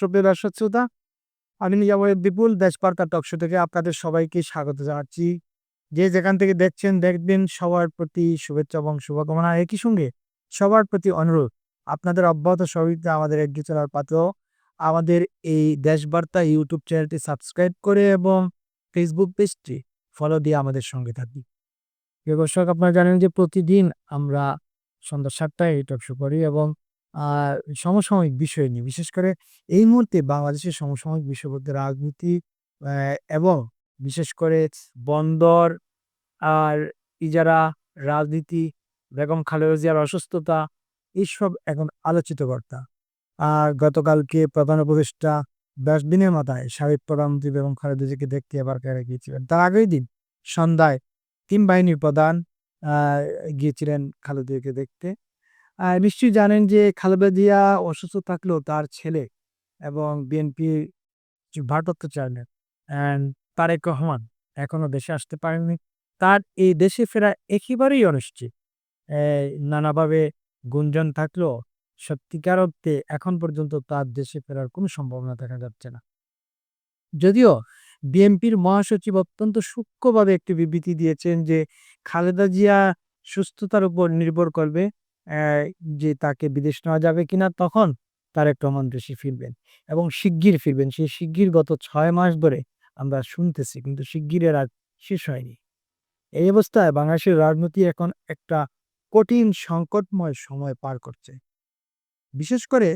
সুপ্রিয় দর্শক শ্রোতা, আমি নিজামুল বিপুল দেশপার্কা টকশো থেকে আপনাদের সবাইকে স্বাগত জানাচ্ছি। যে যেখান থেকে দেখছেন, দেখবেন, সবার প্রতি শুভেচ্ছা এবং শুভকামনা একই সঙ্গে সবার প্রতি অনুরোধ। আপনাদের অব্যাহত সহযোগিতা আমাদের এগিয়ে চলার পাত্র। আমাদের এই দেশবার্তা ইউটিউব চ্যানেলটি সাবস্ক্রাইব করে এবং ফেসবুক পেজটি ফলো দিয়ে আমাদের সঙ্গে থাকি দর্শক, আপনারা জানেন যে প্রতিদিন আমরা সন্ধ্যা সাতটায় এই টক শো করি এবং সমসাময়িক বিষয় নিয়ে। বিশেষ করে এই মুহূর্তে বাংলাদেশের সমসাময়িক বিষয় বলতে রাজনীতি এবং বিশেষ করে বন্দর আর ইজারা রাজনীতি বেগম খালেদা জিয়ার অসুস্থতা এইসব এখন আলোচিত কর্তা আর গতকালকে প্রধান উপদেষ্টা দশ দিনের মাথায় সাবেক প্রধানমন্ত্রী বেগম খালেদা জিয়াকে দেখতে এবার কেড়ে গিয়েছিলেন। তার আগের দিন সন্ধ্যায় তিন বাহিনীর প্রধান আহ, গিয়েছিলেন খালেদা জিয়াকে দেখতে। নিশ্চয়ই জানেন যে খালেদা জিয়া অসুস্থ থাকলেও তার ছেলে এবং বিএনপি ভারপ্রাপ্ত চেয়ারম্যান অ্যান্ড তারেক রহমান এখনও দেশে আসতে পারেননি। তার এই দেশে ফেরা একেবারেই অনিশ্চিত। নানাভাবে গুঞ্জন থাকলেও সত্যিকার অর্থে এখন পর্যন্ত তার দেশে ফেরার কোনো সম্ভাবনা দেখা যাচ্ছে না। যদিও বিএনপির মহাসচিব অত্যন্ত সূক্ষ্মভাবে একটি বিবৃতি দিয়েছেন যে খালেদা জিয়া সুস্থতার উপর নির্ভর করবে যে তাকে বিদেশ নেওয়া যাবে কিনা তখন তার তারেক রহমান দেশে ফিরবেন এবং শিগগির ফিরবেন। সেই শিগগির গত ছয় মাস ধরে আমরা শুনতেছি, কিন্তু শিগগিরের আর শেষ হয়নি। এই অবস্থায় বাংলাদেশের রাজনীতি এখন একটা কঠিন সংকটময় সময় পার করছে। বিশেষ করে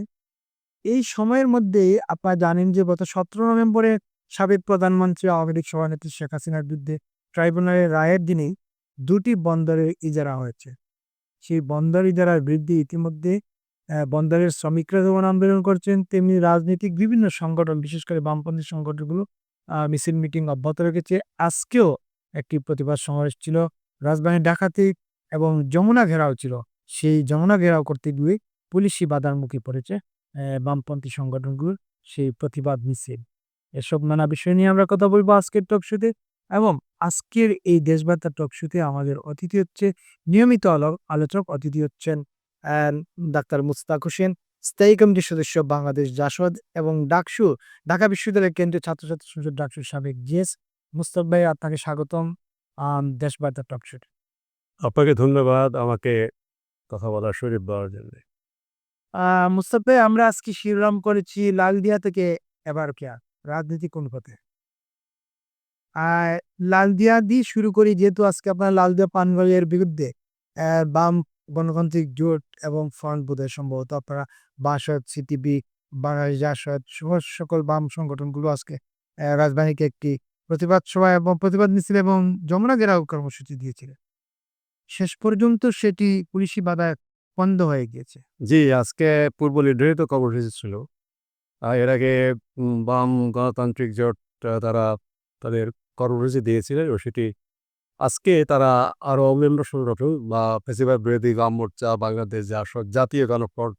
এই সময়ের মধ্যে আপনারা জানেন যে গত সতেরো নভেম্বরে সাবেক প্রধানমন্ত্রী আওয়ামী লীগ সভানেত্রী শেখ হাসিনার বিরুদ্ধে ট্রাইব্যুনালের রায়ের দিনেই দুটি বন্দরের ইজারা হয়েছে। সেই বন্দর ইজারার বৃদ্ধি ইতিমধ্যে বন্দরের শ্রমিকরা যেমন আন্দোলন করছেন, তেমনি রাজনৈতিক বিভিন্ন সংগঠন, বিশেষ করে বামপন্থী সংগঠনগুলো মিছিল, মিটিং অব্যাহত রেখেছে। আজকেও একটি প্রতিবাদ সমাবেশ ছিল। রাজধানী ডাকাতি এবং যমুনা ঘেরাও ছিল। সেই যমুনা ঘেরাও করতে গিয়ে পুলিশি বাধার মুখে পড়েছে বামপন্থী সংগঠনগুলোর সেই প্রতিবাদ মিছিল। এসব নানা বিষয় নিয়ে আমরা কথা বলব আজকের টক শোতে এবং আজকের এই দেশবার্তা টক শোতে আমাদের অতিথি হচ্ছে নিয়মিত আলো- আলোচক অতিথি হচ্ছেন ডাক্তার মুস্তাক হোসেন স্থায়ী কমিটির সদস্য বাংলাদেশ জাসদ এবং ডাকসু ঢাকা বিশ্ববিদ্যালয়ের কেন্দ্রীয় ছাত্রছাত্রী সংসদ ডাকসুর সাবেক জিএস মুস্তাক ভাই আপনাকে স্বাগতম দেশবার্তা টক শোতে। আপনাকে ধন্যবাদ আমাকে কথা বলার শরীর দেওয়ার জন্য। আহ মুস্তাক ভাই আমরা আজকে শিরোনাম করেছি লালদিয়া থেকে এবার কেয়ার রাজনীতি কোন পথে লালদিয়া দিয়ে শুরু করি, যেহেতু আজকে আপনার লালদিয়া পানগলের বিরুদ্ধে বাম গণতান্ত্রিক জোট এবং ফ্রন্ট বোধহয় সম্ভবত আপনারা বাসদ, সিটিবি, বাংলাদেশ জাসদ, সহ, সকল বাম সংগঠনগুলো আজকে রাজধানীকে একটি প্রতিবাদ সভা এবং প্রতিবাদ মিছিল এবং যমুনা ঘেরাও কর্মসূচি দিয়েছিলেন। শেষ পর্যন্ত সেটি পুলিশি বাধায় বন্ধ হয়ে গিয়েছে। জি, আজকে পূর্ব নির্ধারিত কর্মসূচি ছিল। এর আগে বাম গণতান্ত্রিক জোট তারা তাদের কর্মসূচি দিয়েছিলেন ও সেটি আজকে তারা আরও অন্যান্য সংগঠন বা ফেসিবাদ বিরোধী বাম মোর্চা বাংলাদেশ জাসদ জাতীয় গণফ্রন্ট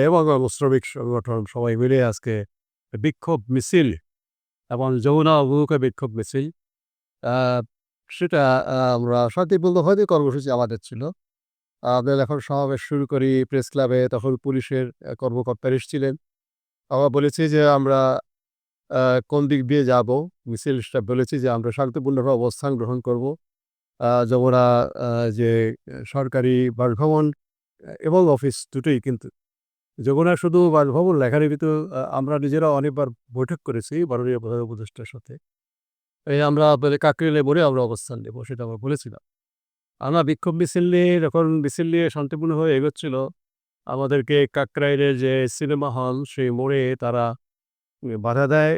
এবং শ্রমিক সংগঠন সবাই মিলে আজকে বিক্ষোভ মিছিল এবং যমুনা অভিমুখে বিক্ষোভ মিছিল সেটা আমরা শান্তিপূর্ণভাবে কর্মসূচি আমাদের ছিল। আমাদের এখন সমাবেশ শুরু করি প্রেস ক্লাবে তখন পুলিশের আহ, কর্মকর্তারা এসেছিলেন। আমরা বলেছি যে আমরা কোন দিক দিয়ে যাব? স্টাফ বলেছি যে, আমরা শান্তিপূর্ণভাবে অবস্থান গ্রহণ করব। যমুনা যে, সরকারি বাসভবন এবং অফিস দুটোই কিন্তু। যমুনা শুধু বাসভবন লেখার ভিতর আমরা নিজেরা অনেকবার বৈঠক করেছি মাননীয় প্রধান উপদেষ্টার সাথে। এই আমরা কাকরিলে বলে আমরা অবস্থান নেব, সেটা আমরা বলেছিলাম। আমরা বিক্ষোভ মিছিল নিয়ে যখন মিছিল নিয়ে শান্তিপূর্ণভাবে এগোচ্ছিল, আমাদেরকে কাকরাইলের যে সিনেমা হল, সেই মোড়ে তারা বাধা দেয়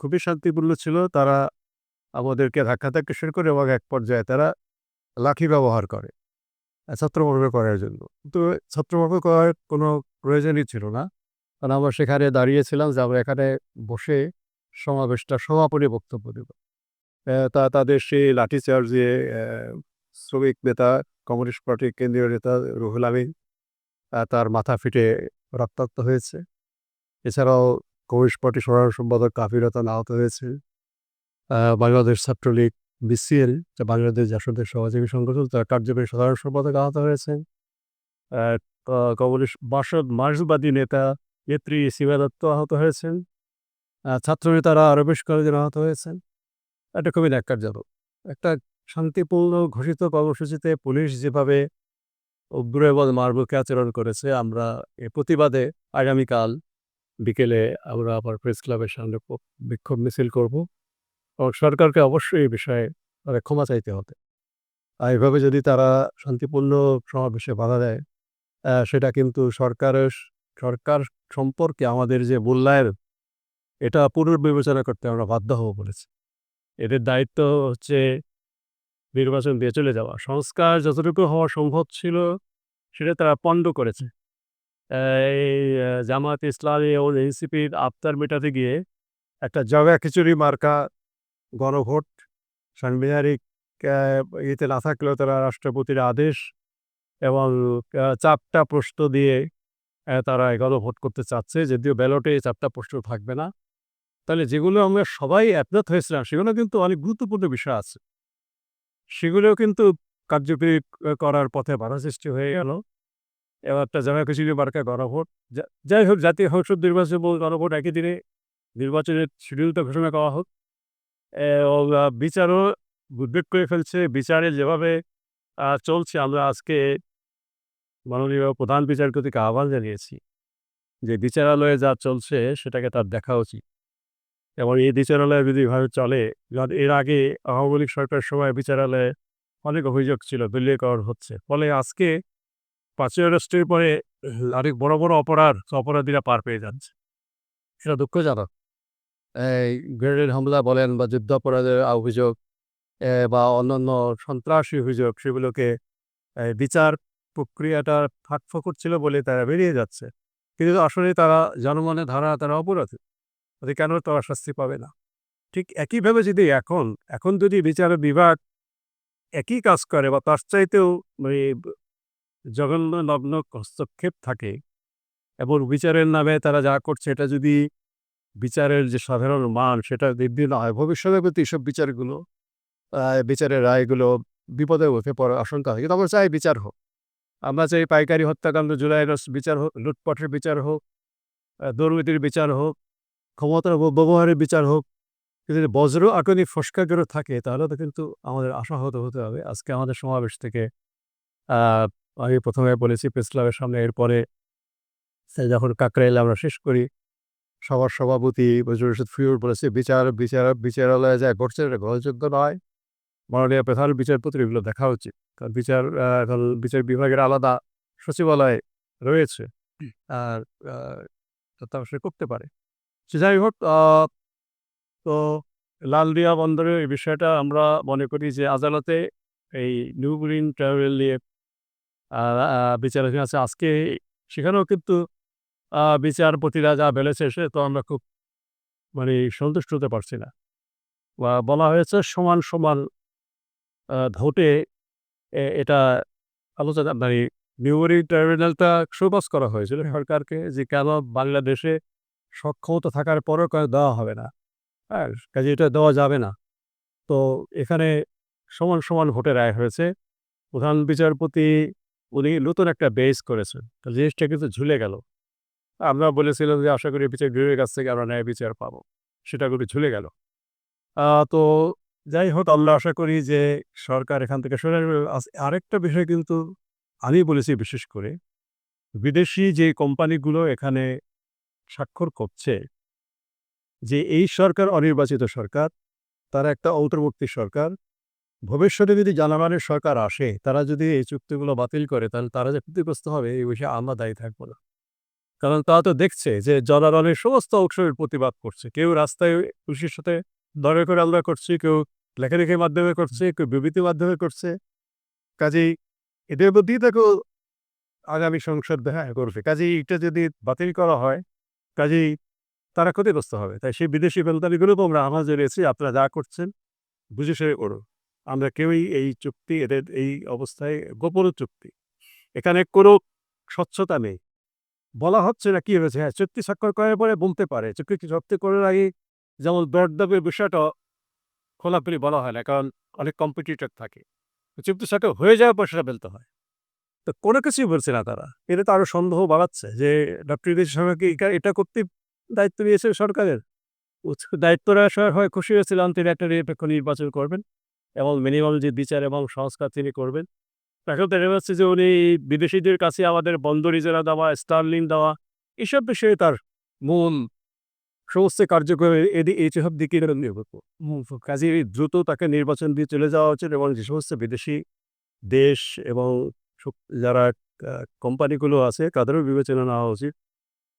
খুবই শান্তিপূর্ণ ছিল। তারা আমাদেরকে ধাক্কা ধাক্কা শুরু করে এবং এক পর্যায়ে তারা লাঠি ব্যবহার করে, ছত্রভঙ্গ করার জন্য। কিন্তু ছত্রভঙ্গ করার কোনো প্রয়োজনই ছিল না। কারণ আমরা সেখানে দাঁড়িয়েছিলাম যে আমরা এখানে বসে সমাবেশটা, সমাপনী বক্তব্য দেব। তা, তাদের সেই লাঠি চার্জ দিয়ে শ্রমিক নেতা, কমিউনিস্ট পার্টির কেন্দ্রীয় নেতা রুহুল আমিন তার মাথা ফিটে রক্তাক্ত হয়েছে। এছাড়াও কমিউনিস্ট পার্টি সাধারণ সম্পাদক কাফিরতা আহত হয়েছে। বাংলাদেশ ছাত্রলীগ, বিসিএল, যা বাংলাদেশ জাসদের সহযোগী সংগঠন, তার কার্যকরী সাধারণ সম্পাদক আহত হয়েছেন কমিউনিস্ট বাসদ মার্ক্সবাদী নেতা নেত্রী সীমা দত্ত আহত হয়েছেন। ছাত্র নেতারা আরও বেশ কয়েকজন আহত হয়েছেন। এটা খুবই ন্যাক্কারজনক, একটা শান্তিপূর্ণ ঘোষিত কর্মসূচিতে পুলিশ যেভাবে উগ্র এবং মারবুকে আচরণ করেছে, আমরা এর প্রতিবাদে আগামীকাল বিকেলে আমরা আবার প্রেস ক্লাবের সামনে বিক্ষোভ মিছিল করব। এবং সরকারকে অবশ্যই এই বিষয়ে তাদের ক্ষমা চাইতে হবে। আর এভাবে যদি তারা শান্তিপূর্ণ সমাবেশে বাধা দেয় সেটা কিন্তু সরকারের সরকার সম্পর্কে আমাদের যে মূল্যায়ন, এটা পুনর্বিবেচনা করতে আমরা বাধ্য হব বলেছি। এদের দায়িত্ব হচ্ছে নির্বাচন দিয়ে চলে যাওয়া। সংস্কার যতটুকু হওয়া সম্ভব ছিল, সেটা তারা পণ্ড করেছে। এই জামাত ইসলামী এবং এনসিপির আফতার মেটাতে গিয়ে একটা জগা খিচুড়ি মার্কা গণভোট সাংবিধানিক ইয়েতে না থাকলেও তারা রাষ্ট্রপতির আদেশ এবং চারটা প্রশ্ন দিয়ে তারা এই গণভোট করতে চাচ্ছে। যদিও ব্যালটে চারটা প্রশ্ন থাকবে না। তাহলে যেগুলো আমরা সবাই একমত হয়েছিলাম, সেগুলো কিন্তু অনেক গুরুত্বপূর্ণ বিষয় আছে। সেগুলোও কিন্তু কার্যকরী করার পথে বাধা সৃষ্টি হয়ে গেল। এবার একটা জামা খিচুড়ি মার্কা গণভোট। যাই হোক, জাতীয় সংসদ নির্বাচন এবং গণভোট একই দিনে নির্বাচনের শিডিউলটা ঘোষণা করা হোক। এবং বিচারও উদ্বেগ করে ফেলছে। বিচারে যেভাবে চলছে, আমরা আজকে মাননীয় প্রধান বিচারপতিকে আহ্বান জানিয়েছি যে বিচারালয়ে যা চলছে, সেটাকে তার দেখা উচিত। এবং এই বিচারালয় যদি এভাবে চলে এর আগে আওয়ামী লীগ সরকারের সময় বিচারালয়ে অনেক অভিযোগ ছিল দলীয়করণ হচ্ছে। ফলে আজকে পাঁচই আগস্টের পরে অনেক বড় বড় অপরাধ, অপরাধীরা পার পেয়ে যাচ্ছে। সেটা দুঃখজনক। এই গ্রেনেড হামলা বলেন বা যুদ্ধাপরাধের অভিযোগ বা অন্যান্য সন্ত্রাসী অভিযোগ, সেগুলোকে বিচার প্রক্রিয়াটা ফাঁকফোকর ছিল বলে তারা বেরিয়ে যাচ্ছে। কিন্তু আসলে তারা জনমনে ধারা, তারা অপরাধী। তাতে কেন তারা শাস্তি পাবে না? ঠিক একইভাবে যদি এখন এখন যদি বিচার বিভাগ একই কাজ করে বা তার চাইতেও মানে জঘন্য নগ্ন হস্তক্ষেপ থাকে এবং বিচারের নামে তারা যা করছে, এটা যদি বিচারের যে সাধারণ মান, সেটা বৃদ্ধি না হয় ভবিষ্যতে প্রতি এইসব বিচারগুলো বিচারের রায়গুলো বিপদে উঠে পড়ার আশঙ্কা হয় কিন্তু আমরা চাই বিচার হোক। আমরা চাই পাইকারি হত্যাকাণ্ড জুলাই বিচার হোক, লুটপাটের বিচার হোক দুর্নীতির বিচার হোক, ক্ষমতার ব্যবহারের বিচার হোক। যদি বজ্র আকনি ফসকাগুলো থাকে, তাহলে তো কিন্তু আমাদের আশাহত হতে হবে। আজকে আমাদের সমাবেশ থেকে আমি প্রথমে বলেছি প্রেস ক্লাবের সামনে। এরপরে যখন কাকরাইলে আমরা শেষ করি সবার সভাপতি বজরুল রশিদ ফিউর বলেছে বিচার বিচার বিচারালয়ে যা ঘটছে এটা গ্রহণযোগ্য নয়। মাননীয় প্রধান বিচারপতির এগুলো দেখা উচিত। কারণ বিচার এখন বিচার বিভাগের আলাদা সচিবালয় রয়েছে। আর তত্ত্বাবধান করতে পারে। সে যাই হোক তো লালদিয়া বন্দরের এই বিষয়টা আমরা মনে করি যে আদালতে এই নিউ গ্রিন ট্রাভেল নিয়ে বিচারাধীন আছে। আজকে সেখানেও কিন্তু বিচারপতিরা যা বলেছে সে তো আমরা খুব মানে সন্তুষ্ট হতে পারছি না। বা বলা হয়েছে সমান সমান ভোটে এটা আলোচনা মানে নিউমরি ট্রাইব্যুনালটা শোবাস করা হয়েছিল সরকারকে যে কেন বাংলাদেশে সক্ষমতা থাকার পরও কেন দেওয়া হবে না। হ্যাঁ কাজে এটা দেওয়া যাবে না। তো এখানে সমান সমান ভোটে রায় হয়েছে। প্রধান বিচারপতি উনি নতুন একটা বেস করেছেন। জিনিসটা কিন্তু ঝুলে গেল। আমরা বলেছিলাম যে, আশা করি বিচার গৃহের কাছ থেকে আমরা ন্যায় বিচার পাবো। সেটা কিন্তু ঝুলে গেল। তো যাই হোক, আমরা আশা করি যে, সরকার এখান থেকে সরে। আরেকটা বিষয় কিন্তু আমি বলেছি বিশেষ করে, বিদেশি যে কোম্পানিগুলো এখানে স্বাক্ষর করছে, যে এই সরকার অনির্বাচিত সরকার, তারা একটা অন্তর্বর্তী সরকার ভবিষ্যতে যদি জানামানের সরকার আসে তারা যদি এই চুক্তিগুলো বাতিল করে তাহলে তারা যে ক্ষতিগ্রস্ত হবে এই বিষয়ে আমরা দায়ী থাকব না। কারণ তারা তো দেখছে যে জনগণের সমস্ত অংশের প্রতিবাদ করছে। কেউ রাস্তায় পুলিশের সাথে দরে করে আলোচনা করছে কেউ লেখালেখির মাধ্যমে করছে কেউ বিবৃতির মাধ্যমে করছে। কাজেই এদের মধ্যেই তাকে আগামী সংসদ হ্যাঁ করবে। কাজেই এটা যদি বাতিল করা হয় কাজেই তারা ক্ষতিগ্রস্ত হবে। তাই সেই বিদেশি বেলতালিগুলো আমরা আমার জড়িয়েছি আপনারা যা করছেন বুঝে সে করুন। আমরা কেউই এই চুক্তি, এদের এই অবস্থায় গোপন চুক্তি। এখানে কোনো স্বচ্ছতা নেই। বলা হচ্ছে না কি হয়েছে? হ্যাঁ চুক্তি স্বাক্ষর করার পরে বলতে পারে। চুক্তি চুক্তি করার আগে যেমন দরদামের বিষয়টা খোলাখুলি বলা হয় না, কারণ অনেক কম্পিটিটর থাকে। চুক্তি স্বাক্ষর হয়ে যাওয়ার পর সেটা বলতে হয়। তো কোনো কিছুই বলছে না তারা। এটা তো আরও সন্দেহ বাড়াচ্ছে যে ডক্টর ইউনুস সাহেবকে এটা- করতে দায়িত্ব নিয়েছে সরকারের? দায়িত্ব নেওয়ার হয় খুশি হয়েছিলাম তিনি একটা নিরপেক্ষ নির্বাচন করবেন। এবং মিনিমাম যে বিচার এবং সংস্কার তিনি করবেন। এখন দেখা যাচ্ছে যে উনি বিদেশিদের কাছে আমাদের বন্দর ইজারা দেওয়া স্টার্লিং দেওয়া, এসব বিষয়ে তার মূল সমস্ত কার্যক্রমে এদি- এই সব দিকে কাজে দ্রুত তাকে নির্বাচন দিয়ে চলে যাওয়া উচিত এবং যে সমস্ত বিদেশি দেশ এবং যারা কোম্পানিগুলো আছে তাদেরও বিবেচনা নেওয়া উচিত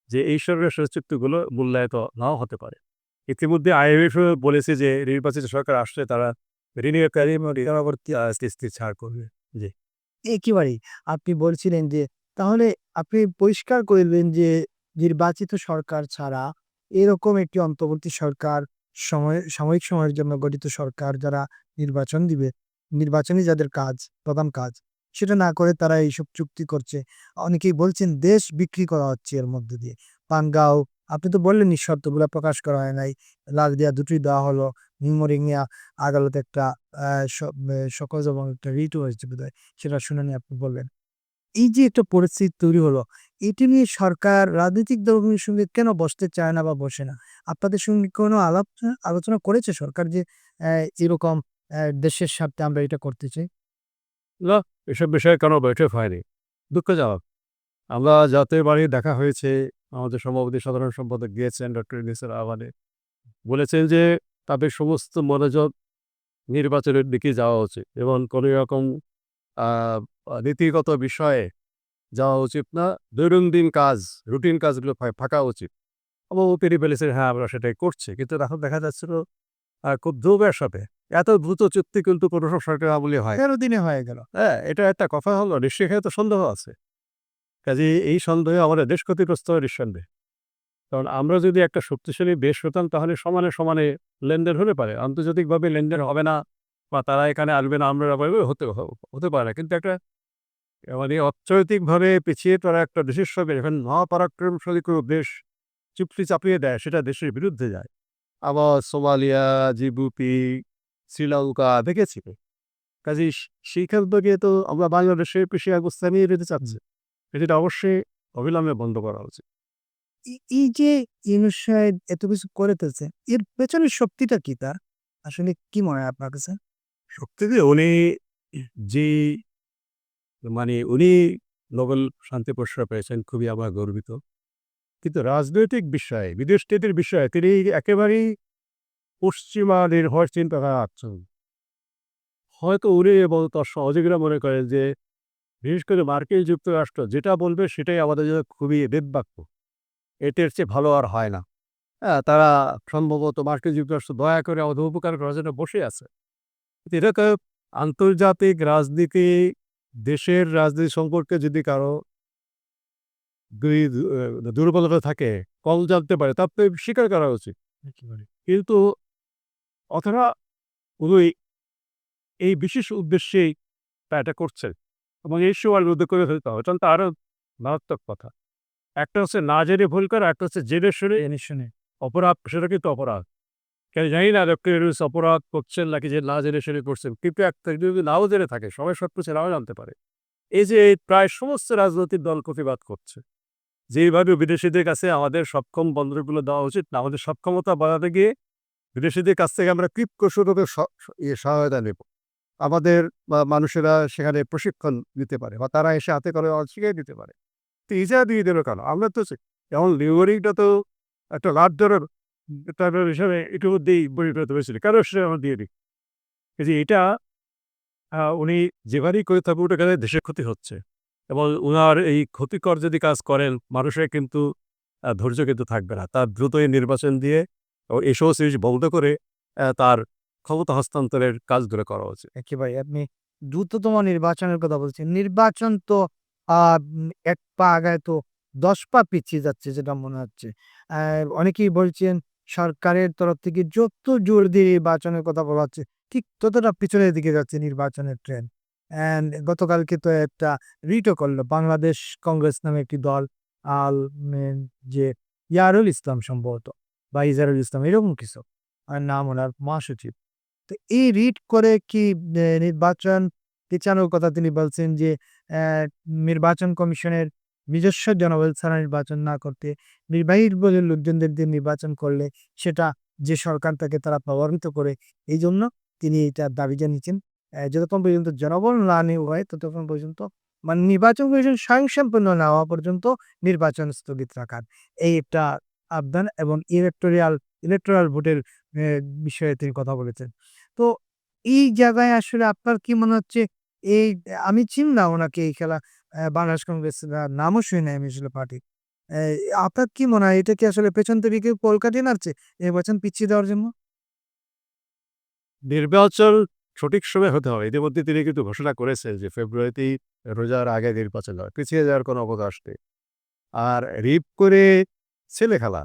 যে এই সরকার চুক্তিগুলো মূল্যায়িত নাও হতে পারে। ইতিমধ্যে আইএমএফ বলেছে যে নির্বাচিত সরকার আসলে তারা ছাড় করবে। একেবারেই। আপনি বলছিলেন যে, তাহলে আপনি পরিষ্কার করলেন যে, নির্বাচিত সরকার ছাড়া এরকম একটি অন্তর্বর্তী সরকার, সময়, সাময়িক সময়ের জন্য গঠিত সরকার যারা নির্বাচন দিবে নির্বাচনই যাদের কাজ, প্রধান কাজ, সেটা না করে তারা এইসব চুক্তি করছে। অনেকেই বলছেন দেশ বিক্রি করা হচ্ছে এর মধ্যে দিয়ে। পাঙ্গাও আপনি তো বললেন শর্তগুলো প্রকাশ করা হয় নাই। লাল দিয়া দুটোই দেওয়া হলো। নিমরিংয়া আদালতে একটা আহ, স- সকজ এবং একটা রিটও হয়েছে বোধহয় সেটা শুনানি আপনি বললেন এই যে একটা পরিস্থিতি তৈরি হলো এটি নিয়ে সরকার রাজনৈতিক দলগুলোর সঙ্গে কেন বসতে চায় না বা বসে না? আপনাদের সঙ্গে কোনো আলাপ আলোচনা করেছে সরকার যে এরকম দেশের স্বার্থে আমরা এটা করতে চাই? না এসব বিষয়ে কেন বৈঠক হয়নি। দুঃখজনক। আমরা জাতীয় বাড়ি দেখা হয়েছে আমাদের সভাপতি সাধারণ সম্পাদক গিয়েছেন ডক্টর ইনিসের আহ্বানে। বলেছেন যে তাদের সমস্ত মনোযোগ নির্বাচনের দিকে যাওয়া উচিত এবং কোনো রকম আহ, নীতিগত বিষয়ে যাওয়া উচিত না। দৈনন্দিন কাজ রুটিন কাজগুলো ফাঁকা উচিত। এবং তিনি বলেছেন হ্যাঁ আমরা সেটাই করছি। কিন্তু এখন দেখা যাচ্ছিল খুব দ্রুবের সাথে। এত দ্রুত চুক্তি কিন্তু কোনো সব সরকার আমলে হয়। তেরো দিনে হয়ে গেল। হ্যাঁ এটা একটা কথা হলো নিশ্চয়ই তো সন্দেহ আছে। কাজে এই সন্দেহে আমাদের দেশ ক্ষতিগ্রস্ত হয় নিঃসন্দেহ। কারণ আমরা যদি একটা শক্তিশালী দেশ হতাম তাহলে সমানে সমানে লেনদেন হতে পারে। আন্তর্জাতিকভাবে লেনদেন হবে না বা তারা এখানে আসবে না আমরা হতে হতে পারে না। কিন্তু একটা মানে অর্থনৈতিকভাবে পিছিয়ে তারা একটা দেশের সঙ্গে এখন মহাপরাক্রমশালী কোনো দেশ চুক্তি চাপিয়ে দেয় সেটা দেশের বিরুদ্ধে যায়। আবার সোমালিয়া জিবুপি শ্রীলঙ্কা দেখেছি। কাজে সেইখান থেকে তো আমরা বাংলাদেশে পেশি অবস্থা নিয়ে যেতে চাচ্ছি। এটা অবশ্যই অবিলম্বে বন্ধ করা উচিত। এই- যে ইউনুস এত কিছু করেতেছে এর পেছনের শক্তিটা কি তার? আসলে কি মনে হয় আপনার কাছে? সত্যি উনি যে মানে উনি নোবেল শান্তি পুরস্কার পেয়েছেন খুবই আমার গর্বিত। কিন্তু রাজনৈতিক বিষয়ে, বিদেশ নীতির বিষয়ে তিনি একেবারেই পশ্চিমা নির্ভর চিন্তাধারা আছেন হয়তো উনি এবং তার সহযোগীরা মনে করেন যে, বিশেষ করে মার্কিন যুক্তরাষ্ট্র যেটা বলবে সেটাই আমাদের জন্য খুবই বেদবাক্য। এটার চেয়ে ভালো আর হয় না। হ্যাঁ তারা সম্ভবত মার্কিন যুক্তরাষ্ট্র দয়া করে আমাদের উপকার করার জন্য বসে আছে। এটাকে আন্তর্জাতিক রাজনীতি দেশের রাজনীতি সম্পর্কে যদি কারও দুর্বলতা থাকে কল জানতে পারে তার তো স্বীকার করা উচিত। কিন্তু অথবা উনি এই বিশেষ উদ্দেশ্যেই তা এটা করছে এবং এই সময় রোধ করে ফেলতে হবে তখন তো আরও মারাত্মক কথা। একটা হচ্ছে না জেনে ভুল করা একটা হচ্ছে জেনে শুনে জেনে শুনে। অপরাধ সেটা কিন্তু অপরাধ। কেন জানি না ডক্টর ইউনুস অপরাধ করছেন নাকি যে না জেনে শুনে করছেন কিন্তু একটা যদি নাও জেনে থাকে সবাই সব কিছু নাও জানতে পারে। এই যে প্রায় সমস্ত রাজনৈতিক দল প্রতিবাদ করছে। যেভাবে বিদেশিদের কাছে আমাদের সক্ষম বন্দরগুলো দেওয়া উচিত না আমাদের সক্ষমতা বাড়াতে গিয়ে বিদেশিদের কাছ থেকে আমরা কৃপ কৌশলগত স- স- ইয়ে সহায়তা নেব। আমাদের মানুষেরা সেখানে প্রশিক্ষণ দিতে পারে বা তারা এসে হাতে করে শিখিয়ে দিতে পারে। ইজা দিয়ে দিল কেন? আমরা তো যেমন লিওরিংটা তো একটা লাভ ধরার তার হিসাবে ইতিমধ্যেই পরিণত হয়েছিল। কারও সে আমার দিয়ে দিই? এই যে এটা উনি যেভাবেই করে থাকুক ওটা গেলে দেশের ক্ষতি হচ্ছে। এবং উনার এই ক্ষতিকর যদি কাজ করেন, মানুষের কিন্তু ধৈর্য কিন্তু থাকবে না। তার দ্রুতই নির্বাচন দিয়ে এই সমস্ত জিনিস বন্ধ করে তার ক্ষমতা হস্তান্তরের কাজগুলো করা উচিত। একেবারে আপনি দ্রুততম নির্বাচনের কথা বলছেন। নির্বাচন তো এক পা আগায় তো দশ পা পিছিয়ে যাচ্ছে যেটা মনে হচ্ছে। অনেকেই বলছেন সরকারের তরফ থেকে যত জোর দিয়ে নির্বাচনের কথা বলা হচ্ছে, ঠিক ততটা পিছনের দিকে যাচ্ছে নির্বাচনের ট্রেন গতকালকে তো একটা রিটও করল, বাংলাদেশ কংগ্রেস নামে একটি দল, আল যে ইয়ারুল ইসলাম সম্ভবত, বা ইজারুল ইসলাম, এরকম কিছু, আর নাম ওনার মহাসচিব। তো এই রিট করে কি নির্বাচন পেছানোর কথা তিনি বলছেন যে নির্বাচন কমিশনের নিজস্ব জনবল ছাড়া নির্বাচন না করতে নির্বাহী বলে লোকজনদের দিয়ে নির্বাচন করলে সেটা যে সরকার তাকে তারা প্রভাবিত করে, এই জন্য তিনি এটা দাবি জানিয়েছেন। যতক্ষণ পর্যন্ত জনবল না নেওয়া হয়, ততক্ষণ পর্যন্ত মানে নির্বাচন কমিশন স্বয়ংসম্পূর্ণ না হওয়া পর্যন্ত নির্বাচন স্থগিত রাখার। এই একটা আবদান এবং ইলেকটোরিয়াল ইলেকটোরাল ভোটের বিষয়ে তিনি কথা বলেছেন। তো এই জায়গায় আসলে আপনার কি মনে হচ্ছে এই আমি চিনলাম ওনাকে এই খেলা বাংলাদেশ কংগ্রেস নামও শুনি নাই আমি আসলে পার্টি আপনার কি মনে হয় এটা কি আসলে পেছন থেকে কেউ কলকাতা নাড়ছে? নির্বাচন পিছিয়ে দেওয়ার জন্য? নির্বাচন সঠিক সময় হতে হবে। ইতিমধ্যে তিনি কিন্তু ঘোষণা করেছেন যে ফেব্রুয়ারিতেই রোজার আগে নির্বাচন হয়। পিছিয়ে যাওয়ার কোনো অবকাশ নেই। আর রিপ করে ছেলে খেলা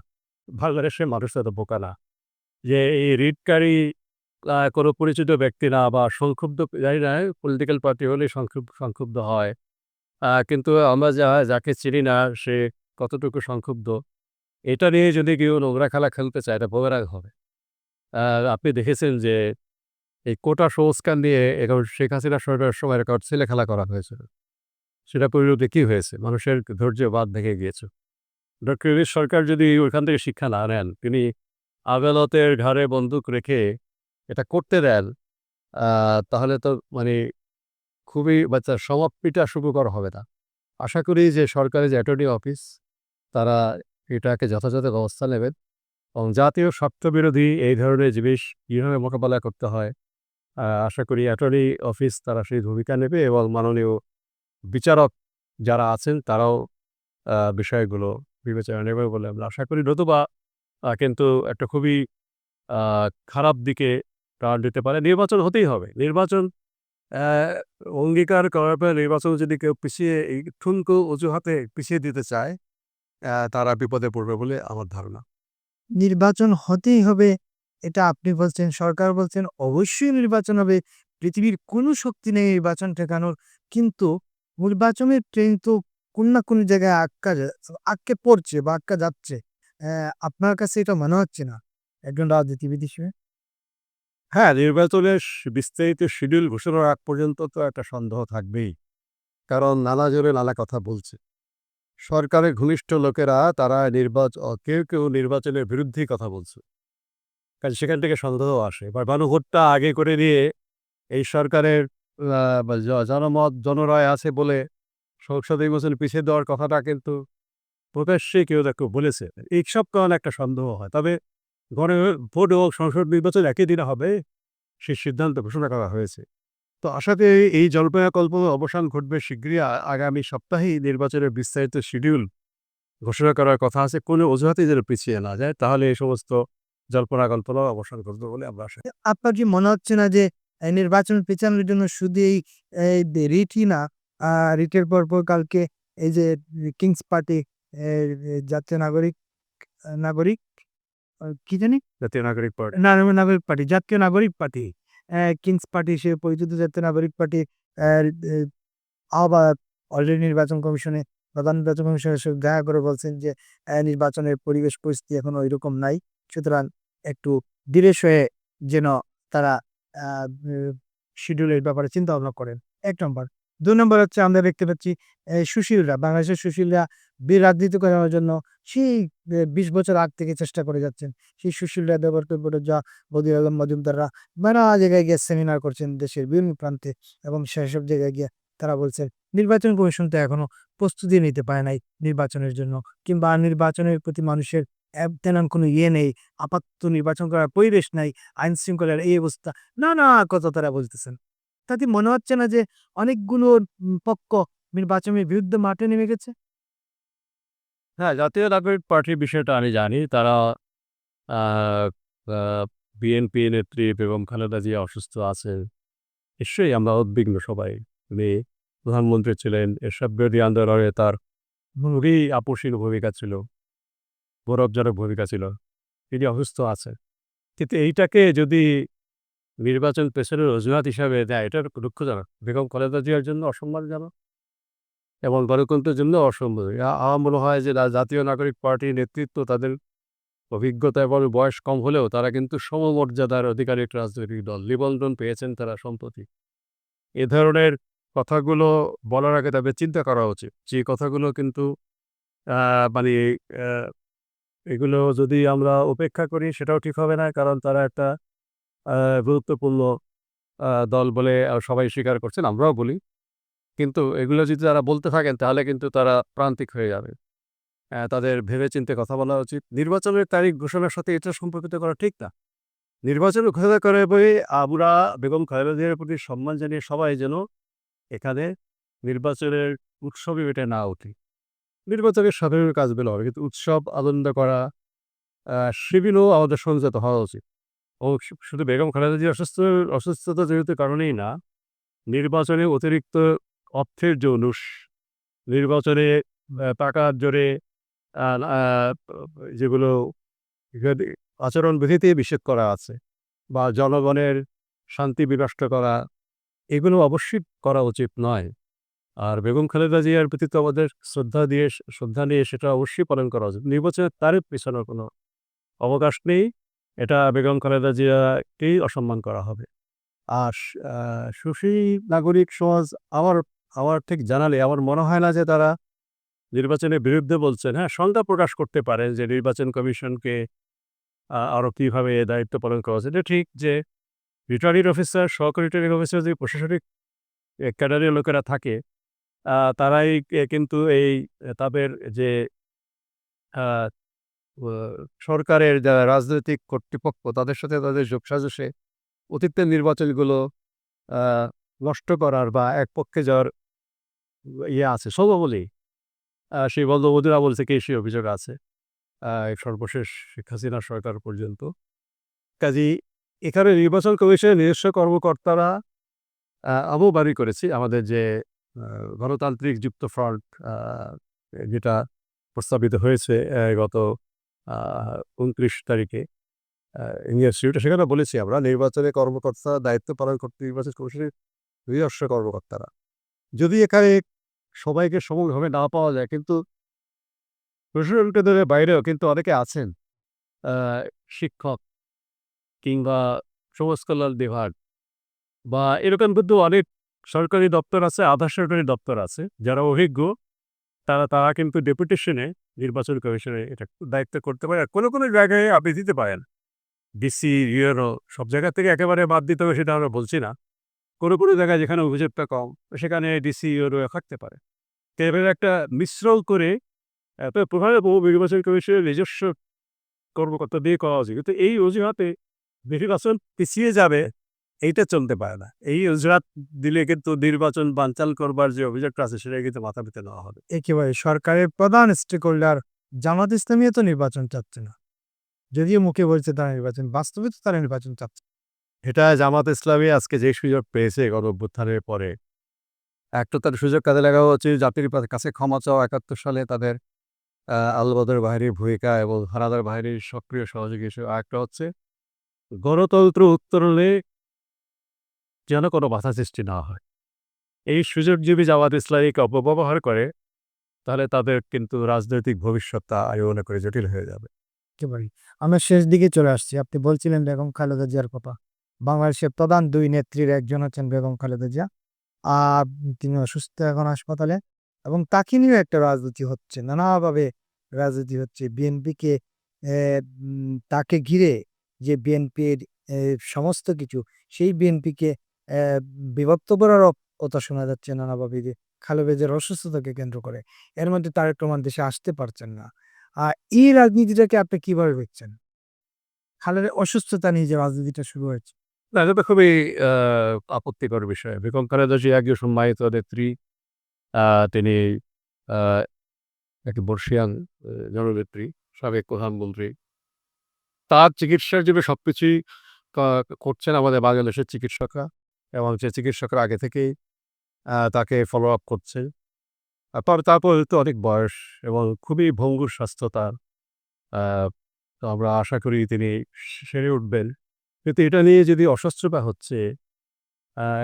বাংলাদেশের মানুষ তো বোকা না। যে এই রিটকারী কোনো পরিচিত ব্যক্তি না বা সংক্ষুব্ধ জানি না পলিটিক্যাল পার্টি হলে সংক্ষুব্ধ সংক্ষুব্ধ হয়। কিন্তু আমরা যা, যাকে চিনি না, সে কতটুকু সংক্ষুব্ধ? এটা নিয়ে যদি কেউ নোংরা খেলা খেলতে চায়, এটা ভোগেরাগ হবে। আপনি দেখেছেন যে, এই কোটা সংস্কার নিয়ে এখন শেখ হাসিনা সরকারের সময় রেকর্ড ছেলে খেলা করা হয়েছিল। সেটা পরিণতি কি হয়েছে? মানুষের ধৈর্য বাদ ভেঙে গিয়েছে। ডক্টর সরকার যদি ওইখান থেকে শিক্ষা না নেন, তিনি আদালতের ঘাড়ে বন্দুক রেখে এটা করতে দেন তাহলে তো মানে খুবই বাচ্চার সমাপ্তিটা সুখকর হবে না। আশা করি যে সরকারি যে অ্যাটর্নি অফিস, তারা এটাকে যথাযথ ব্যবস্থা নেবেন এবং জাতীয় স্বার্থবিরোধী এই ধরনের জিনিস কীভাবে মোকাবেলা করতে হয় আশা করি অ্যাটর্নি অফিস তারা সেই ভূমিকা নেবে এবং মাননীয় বিচারক যারা আছেন তারাও বিষয়গুলো বিবেচনা নেবে বলে আমরা আশা করি। নতুবা কিন্তু একটা খুবই খারাপ দিকে টার্ন দিতে পারে। নির্বাচন হতেই হবে। নির্বাচন অঙ্গীকার করার পরে নির্বাচন যদি কেউ পিছিয়ে এই ঠুনকো অজুহাতে পিছিয়ে দিতে চায় তারা বিপদে পড়বে বলে আমার ধারণা। নির্বাচন হতেই হবে, এটা আপনি বলছেন, সরকার বলছেন, অবশ্যই নির্বাচন হবে। পৃথিবীর কোনো শক্তি নেই নির্বাচন ঠেকানোর। কিন্তু নির্বাচনের ট্রেন তো কোন না কোন জায়গায় আটকা আটকে পড়ছে বা আটকা যাচ্ছে। আপনার কাছে এটা মনে হচ্ছে না? একজন রাজনীতিবিদ হিসেবে? হ্যাঁ নির্বাচনের বিস্তারিত শিডিউল ঘোষণার আগ পর্যন্ত তো একটা সন্দেহ থাকবেই। কারণ নানা জোরে নানা কথা বলছে। সরকারের ঘনিষ্ঠ লোকেরা, তারা নির্বাচন কেউ কেউ নির্বাচনের বিরুদ্ধেই কথা বলছে। কারণ সেখান থেকে সন্দেহ আসে। এবার গণভোটটা আগে করে দিয়ে এই সরকারের জনমত, জনরায় আছে বলে সংসদ নির্বাচন পিছিয়ে দেওয়ার কথাটা কিন্তু প্রকাশ্যে কেউ দেখো বলেছে। এইসব কারণে একটা সন্দেহ হয়। তবে গণভোট এবং সংসদ নির্বাচন একই দিনে হবে, সেই সিদ্ধান্ত ঘোষণা করা হয়েছে। তো আশাতে এই জল্পনা কল্পনার অবসান ঘটবে শীঘ্রই। আগামী সপ্তাহেই নির্বাচনের বিস্তারিত শিডিউল ঘোষণা করার কথা আছে। কোনো অজুহাতে যেন পিছিয়ে না যায়, তাহলে এই সমস্ত জল্পনা কল্পনার অবসান ঘটবে বলে আমরা আশা আপনার কি মনে হচ্ছে না যে নির্বাচন পেছানোর জন্য শুধু এই রিটই না রিটের পর কালকে এই যে কিংস পার্টি জাতীয় নাগরিক নাগরিক কি জানি? জাতীয় নাগরিক পার্টি। না নাগরিক পার্টি জাতীয় নাগরিক পার্টি। কিংস পার্টি হিসেবে পরিচিত জাতীয় নাগরিক পার্টি আবার অলরেডি নির্বাচন কমিশনে প্রধান নির্বাচন কমিশনের সাথে দেখা করে বলছেন যে নির্বাচনের পরিবেশ পরিস্থিতি এখন ওই রকম নাই। সুতরাং একটু ধীরে সয়ে যেন তারা শিডিউলের ব্যাপারে চিন্তা ভাবনা করেন। এক নম্বর। দুই নম্বর হচ্ছে আমরা দেখতে পাচ্ছি সুশীলরা বাংলাদেশের সুশীলরা রাজনীতি করার জন্য সেই বিশ বছর আগ থেকে চেষ্টা করে যাচ্ছেন। সেই সুশীলরা করে যা বদির আলম মজুমদাররা নানা জায়গায় গিয়ে সেমিনার করছেন দেশের বিভিন্ন প্রান্তে এবং সেসব জায়গায় গিয়ে তারা বলছেন, নির্বাচন কমিশন তো এখনও প্রস্তুতি নিতে পারে নাই নির্বাচনের জন্য কিংবা নির্বাচনের প্রতি মানুষের তেমন কোনো ইয়ে নেই, আপাতত নির্বাচন করার পরিবেশ নাই, আইন শৃঙ্খলার এই অবস্থা। না না কথা তারা বলতেছেন। তাতে মনে হচ্ছে না যে অনেকগুলো পক্ষ নির্বাচনের বিরুদ্ধে মাঠে নেমে গেছে? হ্যাঁ জাতীয় নাগরিক পার্টির বিষয়টা আমি জানি। তারা বিএনপি নেত্রী বেগম খালেদা জিয়া অসুস্থ আছে নিশ্চয়ই আমরা উদ্বিগ্ন সবাই। উনি প্রধানমন্ত্রী ছিলেন এসব বিরোধী আন্দোলনে তার খুবই আপসীন ভূমিকা ছিল, গৌরবজনক ভূমিকা ছিল। তিনি অসুস্থ আছেন। কিন্তু এইটাকে যদি নির্বাচন পেছনের অজুহাত হিসাবে দেয় এটা দুঃখজনক। বেগম খালেদা জিয়ার জন্য অসম্মানজনক। এবং গণতন্ত্রের জন্য অসম্ভব। আমার মনে হয় যে জাতীয় নাগরিক পার্টির নেতৃত্ব তাদের অভিজ্ঞতা এবং বয়স কম হলেও তারা কিন্তু সমমর্যাদার অধিকারী রাজনৈতিক দল। নিবন্ধন পেয়েছেন তারা সম্প্রতি। এ ধরনের কথাগুলো বলার আগে তাদের চিন্তা করা উচিত। যে কথাগুলো কিন্তু মানে এগুলো যদি আমরা উপেক্ষা করি সেটাও ঠিক হবে না। কারণ তারা একটা গুরুত্বপূর্ণ দল বলে সবাই স্বীকার করছেন। আমরাও বলি। কিন্তু এগুলো যদি তারা বলতে থাকেন, তাহলে কিন্তু তারা প্রান্তিক হয়ে যাবে। তাদের ভেবেচিন্তে কথা বলা উচিত। নির্বাচনের তারিখ ঘোষণার সাথে এটা সম্পর্কিত করা ঠিক না। নির্বাচন ঘোষণা করে বই আমরা বেগম খালেদা জিয়ার প্রতি সম্মান জানিয়ে সবাই যেন এখানে নির্বাচনের উৎসবে এটা না উঠি নির্বাচনের সাধারণ কাজগুলো হবে, কিন্তু উৎসব, আনন্দ করা সেগুলো আমাদের সংযত হওয়া উচিত। ও শুধু বেগম খালেদা জিয়া অসুস্থ, অসুস্থতা জড়িত কারণেই না, নির্বাচনে অতিরিক্ত অর্থের জৌলুস নির্বাচনে টাকার জোরে যেগুলো আচরণবিধিতে নিষেধ করা আছে বা জনগণের শান্তি বিনষ্ট করা, এগুলো অবশ্যই করা উচিত নয়। আর বেগম খালেদা জিয়ার প্রতি তো আমাদের শ্রদ্ধা দিয়ে, শ্রদ্ধা নিয়ে সেটা অবশ্যই পালন করা উচিত। নির্বাচনের তারের পিছনের কোনো অবকাশ নেই। এটা বেগম খালেদা জিয়াকেই অসম্মান করা হবে। আর সুশী নাগরিক সমাজ আমার আমার ঠিক জানালে আমার মনে হয় না যে তারা নির্বাচনের বিরুদ্ধে বলছেন হ্যাঁ সংখ্যা প্রকাশ করতে পারেন যে নির্বাচন কমিশনকে আহ, আরও কীভাবে দায়িত্ব পালন করা হচ্ছে এটা ঠিক যে রিটার্নিং অফিসার সহকারী রিটার্নিং অফিসার যে প্রশাসনিক ক্যাডারের লোকেরা থাকে তারাই কিন্তু এই তাদের যে সরকারের যারা রাজনৈতিক কর্তৃপক্ষ তাদের সাথে তাদের যোগসাজশে অতীতের নির্বাচনগুলো নষ্ট করার বা এক পক্ষে যাওয়ার ইয়ে আছে সর্ববলেই আহ, সেই বঙ্গবন্ধুরা বলছে কি সেই অভিযোগ আছে। সর্বশেষ শেখ হাসিনা সরকার পর্যন্ত। কাজী এখানে নির্বাচন কমিশনের নিজস্ব কর্মকর্তারা আমিও বাড়ি করেছি আমাদের যে গণতান্ত্রিক যুক্ত ফ্রন্ট যেটা প্রস্তাবিত হয়েছে গত উনত্রিশ তারিখে। ইউনিভার্সিটিটা সেখানে বলেছি আমরা নির্বাচনে কর্মকর্তা দায়িত্ব পালন করতে নির্বাচন কমিশনের নিজস্ব কর্মকর্তারা। যদি এখানে সবাইকে সমভাবে না পাওয়া যায়। কিন্তু প্রশাসন কেন্দ্রের বাইরেও কিন্তু অনেকে আছেন শিক্ষক কিংবা সমাজ কল্যাণ বিভাগ বা এরকম কিন্তু অনেক সরকারি দপ্তর আছে, আধা সরকারি দপ্তর আছে, যারা অভিজ্ঞ, তারা তারা কিন্তু ডেপুটেশনে নির্বাচন কমিশনে এটা দায়িত্ব করতে পারে। আর কোনো কোনো জায়গায় আপনি দিতে পারেন। ডিসি, ইউএনও সব জায়গা থেকে একেবারে বাদ দিতে হবে সেটা আমরা বলছি না। কোনো কোনো জায়গায় যেখানে অভিযোগটা কম, সেখানে ডিসি ইউএনও থাকতে পারে। এভাবে একটা মিশ্রণ করে প্রভাবে বহু নির্বাচন কমিশনের নিজস্ব কর্মকর্তা দিয়ে করা উচিত। কিন্তু এই অজুহাতে নির্বাচন পিছিয়ে যাবে, এইটা চলতে পারে না। এই অজুহাত দিলে কিন্তু নির্বাচন বানচাল করবার যে অভিযোগটা আছে, সেটা কিন্তু মাথা পেতে নেওয়া হবে। একেবারে সরকারের প্রধান স্টেক হোল্ডার জামাত ইসলামীও তো নির্বাচন চাচ্ছে না। যদিও মুখে বলছে তারা নির্বাচন, বাস্তবে তো তারা নির্বাচন চাচ্ছে এটা জামাত ইসলামী আজকে যে সুযোগ পেয়েছে গণ অভ্যুত্থানের পরে একটা তার সুযোগ কাজে লাগা হচ্ছে জাতির কাছে ক্ষমা চাওয়া একাত্তর সালে তাদের আলবদর বাহিনীর ভূমিকা এবং হানাদার বাহিনীর সক্রিয় সহযোগী হিসেবে। একটা হচ্ছে, গণতন্ত্র উত্তরণে যেন কোনো বাধা সৃষ্টি না হয়। এই সুযোগ যদি জামাত ইসলামীকে অপব্যবহার করে, তাহলে তাদের কিন্তু রাজনৈতিক ভবিষ্যৎটা আমি মনে করি জটিল হয়ে যাবে। আমরা শেষ দিকে চলে আসছি। আপনি বলছিলেন বেগম খালেদা জিয়ার কথা। বাংলাদেশের প্রধান দুই নেত্রীর একজন হচ্ছেন বেগম খালেদা জিয়া, আর তিনি অসুস্থ এখন হাসপাতালে, এবং তাকে নিয়েও একটা রাজনীতি হচ্ছে, নানাভাবে রাজনীতি হচ্ছে। বিএনপিকে তাকে ঘিরে যে বিএনপির সমস্ত কিছু, সেই বিএনপিকে বিভক্ত করারও কথা শোনা যাচ্ছে নানাভাবে যে খালেদাজের অসুস্থতাকে কেন্দ্র করে। এর মধ্যে তারেক রহমান দেশে আসতে পারছেন না। আর এই রাজনীতিটাকে আপনি কীভাবে দেখছেন? খালের অসুস্থতা নিয়ে যে রাজনীতিটা শুরু হয়েছে না, এটা তো খুবই আপত্তিকর বিষয়। বেগম খালেদা জিয়া একজন সম্মানিত নেত্রী তিনি একটি বর্ষিয়ান জননেত্রী, সাবেক প্রধানমন্ত্রী। তার চিকিৎসার জন্য সবকিছুই করছেন আমাদের বাংলাদেশের চিকিৎসকরা এবং যে চিকিৎসকরা আগে থেকেই তাকে ফলো আপ করছে। তার, তারপর তো অনেক বয়স এবং খুবই ভঙ্গুর স্বাস্থ্য তার। তো আমরা আশা করি তিনি সেরে উঠবেন। কিন্তু এটা নিয়ে যদি অস্বস্থতা হচ্ছে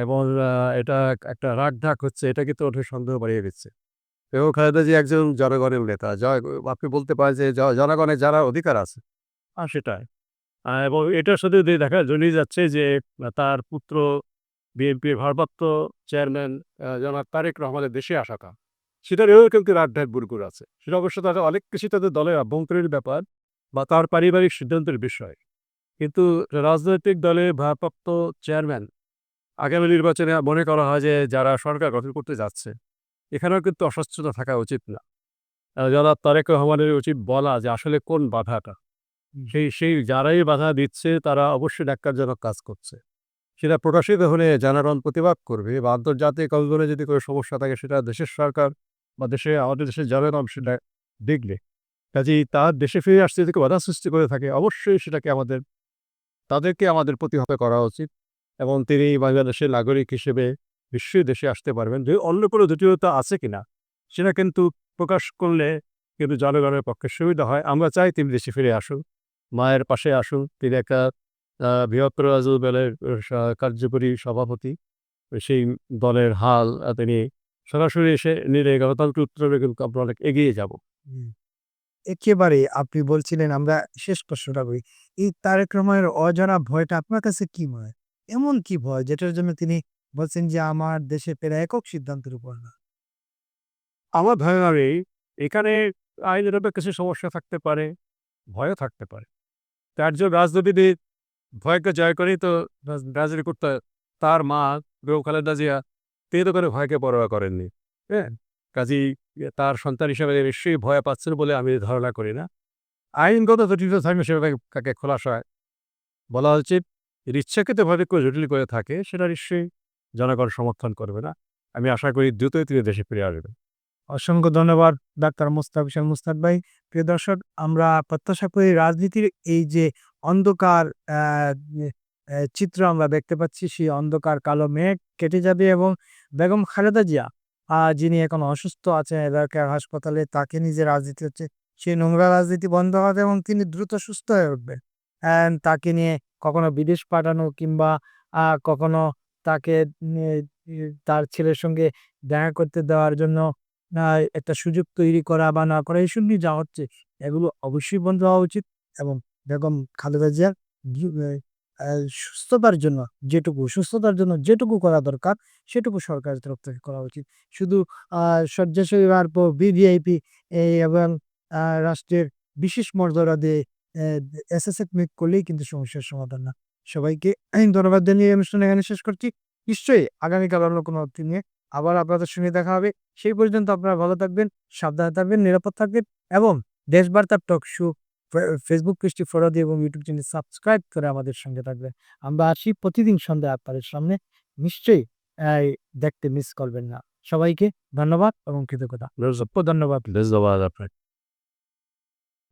এবং এটা একটা রাগ ঢাক হচ্ছে, এটা কিন্তু ওঠে সন্দেহ বাড়িয়ে দিচ্ছে। এবং খালেদা জি একজন জনগণের নেতা। আপনি বলতে পারেন যে জনগণের যারা অধিকার আছে, আর সেটাই। এবং এটার সাথে দিয়ে দেখা জড়িয়ে যাচ্ছে যে, তার পুত্র বিএনপির ভারপ্রাপ্ত চেয়ারম্যান জনাব তারেক রহমানের দেশে আসাটা সেটারও কিন্তু রাড্ডায় বুরকুর আছে। সেটা অবশ্য তাদের অনেক কিছু তাদের দলের আভ্যন্তরীণ ব্যাপার বা তার পারিবারিক সিদ্ধান্তের বিষয়। কিন্তু রাজনৈতিক দলের ভারপ্রাপ্ত চেয়ারম্যান আগামী নির্বাচনে মনে করা হয় যে যারা সরকার গঠন করতে যাচ্ছে এখানেও কিন্তু অস্বচ্ছতা থাকা উচিত না। জনাব তারেক রহমানের উচিত বলা যে আসলে কোন বাধাটা? সেই সেই যারাই বাধা দিচ্ছে তারা অবশ্যই ন্যাক্কারজনক কাজ করছে। সেটা প্রকাশিত হলে জনগণ প্রতিবাদ করবে বা আন্তর্জাতিক অঙ্গনে যদি কোনো সমস্যা থাকে সেটা দেশের সরকার বা দেশে আমাদের দেশের জনগণ সেটা দেখলে কাজেই তার দেশে ফিরে আসতে যদি বাধা সৃষ্টি করে থাকে অবশ্যই সেটাকে আমাদের তাদেরকে আমাদের প্রতিহত করা উচিত এবং তিনি বাংলাদেশের নাগরিক হিসেবে নিশ্চয়ই দেশে আসতে পারবেন। যদি অন্য কোনো জটিলতা আছে কিনা, সেটা কিন্তু প্রকাশ করলে কিন্তু জনগণের পক্ষে সুবিধা হয়। আমরা চাই তিনি দেশে ফিরে আসুন, মায়ের পাশে আসুন। তিনি একটা বৃহত্তর দলের কার্যকরী সভাপতি। সেই দলের হাল তিনি সরাসরি এসে নিলে গণতন্ত্র উত্তরে কিন্তু আমরা অনেক এগিয়ে যাব। একেবারে আপনি বলছিলেন, আমরা শেষ প্রশ্নটা করি। এই তারেক রহমানের অজানা ভয়টা আপনার কাছে কি মনে এমন কি ভয় যেটার জন্য তিনি বলছেন যে আমার দেশে ফেরা একক সিদ্ধান্তের উপর না? আমার ধারণা এখানে আইনের কিছু সমস্যা থাকতে পারে, ভয়ও থাকতে পারে। তো একজন রাজনীতিবিদ ভয়কে জয় করেই তো রাজ- রাজনীতি করতে তার মা বেগম খালেদা জিয়া, তিনি তো করে ভয়কে পরোয়া করেননি। হ্যাঁ কাজী তার সন্তান হিসেবে নিশ্চয়ই ভয় পাচ্ছেন বলে আমি ধারণা করি না। আইনগত জটিলতা থাকলে সেভাবে তাকে খোলাসা বলা উচিত ইচ্ছাকৃতভাবে কেউ জটিল করে থাকে, সেটা নিশ্চয়ই জনগণ সমর্থন করবে না। আমি আশা করি দ্রুতই তিনি দেশে ফিরে আসবেন। অসংখ্য ধন্যবাদ, ডাক্তার মুস্তাক হোসেন মুস্তাক ভাই। প্রিয় দর্শক, আমরা প্রত্যাশা করি রাজনীতির এই যে অন্ধকার চিত্র আমরা দেখতে পাচ্ছি, সেই অন্ধকার কালো মেঘ কেটে যাবে এবং বেগম খালেদা জিয়া যিনি এখন অসুস্থ আছেন, এলাকার হাসপাতালে, তাকে নিজে রাজনীতি হচ্ছে সেই নোংরা রাজনীতি বন্ধ হবে এবং তিনি দ্রুত সুস্থ হয়ে উঠবেন তাকে নিয়ে কখনো বিদেশ পাঠানো কিংবা কখনো তাকে তার ছেলের সঙ্গে দেখা করতে দেওয়ার জন্য একটা সুযোগ তৈরি করা বা না করা এইসব নিয়ে যা হচ্ছে, এগুলো অবশ্যই বন্ধ হওয়া উচিত এবং বেগম খালেদা জিয়ার সুস্থতার জন্য যেটুকু, সুস্থতার জন্য যেটুকু করা দরকার, সেটুকু সরকারের তরফ থেকে করা উচিত। শুধু শয্যাশায়ী পর বিভিআইপি এবং রাষ্ট্রের বিশেষ মর্যাদা দিয়ে এসএসএফ মিট করলেই কিন্তু সমস্যার সমাধান না। সবাইকে ধন্যবাদ জানিয়ে অনুষ্ঠান এখানে শেষ করছি। নিশ্চয়ই আগামীকাল অন্য কোনো অর্থ নিয়ে আবার আপনাদের সঙ্গে দেখা হবে। সেই পর্যন্ত আপনারা ভালো থাকবেন সাবধানে থাকবেন নিরাপদ থাকবেন এবং দেশবার্তার টক শো ফেসবুক পেজটি ফলো দিয়ে এবং ইউটিউব চ্যানেল সাবস্ক্রাইব করে আমাদের সঙ্গে থাকবেন। আমরা আসি প্রতিদিন সন্ধ্যায় আপনাদের সামনে। নিশ্চয়ই দেখতে মিস করবেন না। সবাইকে ধন্যবাদ এবং কৃতজ্ঞতা। ধন্যবাদ। ধন্যবাদ আপনাকে।